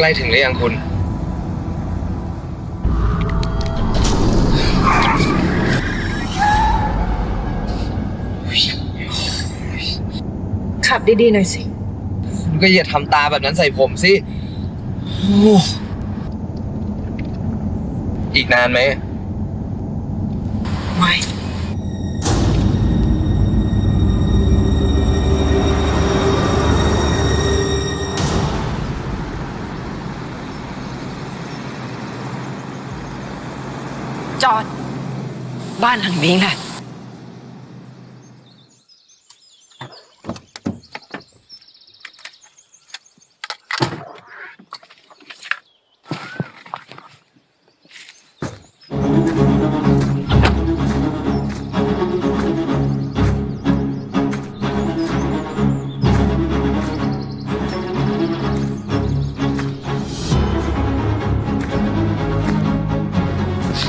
ใกล้ถึงหรือยังคุณ ขับดีๆหน่อยสิ คุณก็อย่าทำตาแบบนั้นใส่ผมสิโอ้อีกนานไหม ไม่ จอด บ้านหลังนี้แหละ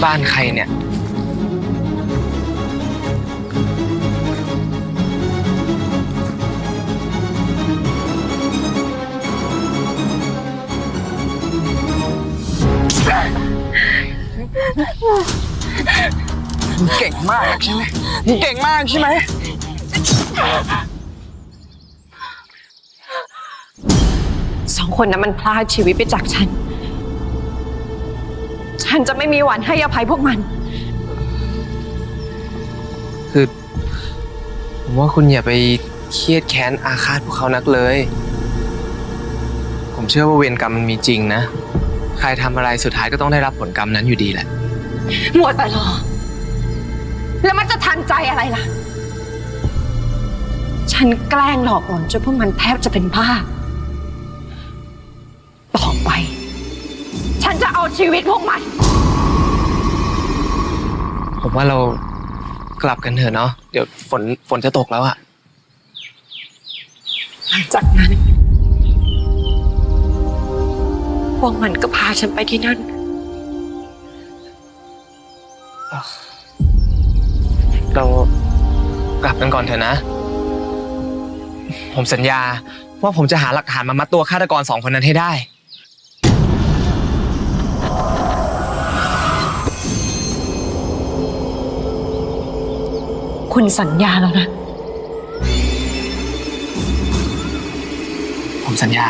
บ้านใครเนี่ย เก่งมากใช่ไหมเก่งมากใช่ไหม สองคนนั้นมันพลาดชีวิตไปจากฉัน ฉันจะไม่มีวันให้อภัยพวกมัน คือผมว่าคุณอย่าไปเครียดแค้นอาฆาตพวกเขานักเลย ผมเชื่อว่าเวรกรรมมันมีจริงนะ ใครทำอะไรสุดท้ายก็ต้องได้รับผลกรรมนั้นอยู่ดีแหละ มัวแต่รอ แล้วมันจะทันใจอะไรล่ะ ฉันแกล้งหลอกหลอนจนพวกมันแทบจะเป็นบ้า ฉันจะเอาชีวิตพวกมัน ผมว่าเรากลับกันเถอะเนาะเดี๋ยวฝนฝนจะตกแล้วอะหลังจากนั้น พวกมันก็พาฉันไปที่นั่น เรากลับกันก่อนเถอะนะ ผมสัญญาว่าผมจะหาหลักฐานมามัดตัวฆาตกรสองคนนั้นให้ได้ คุณสัญญาแล้วนะ ผมสัญญา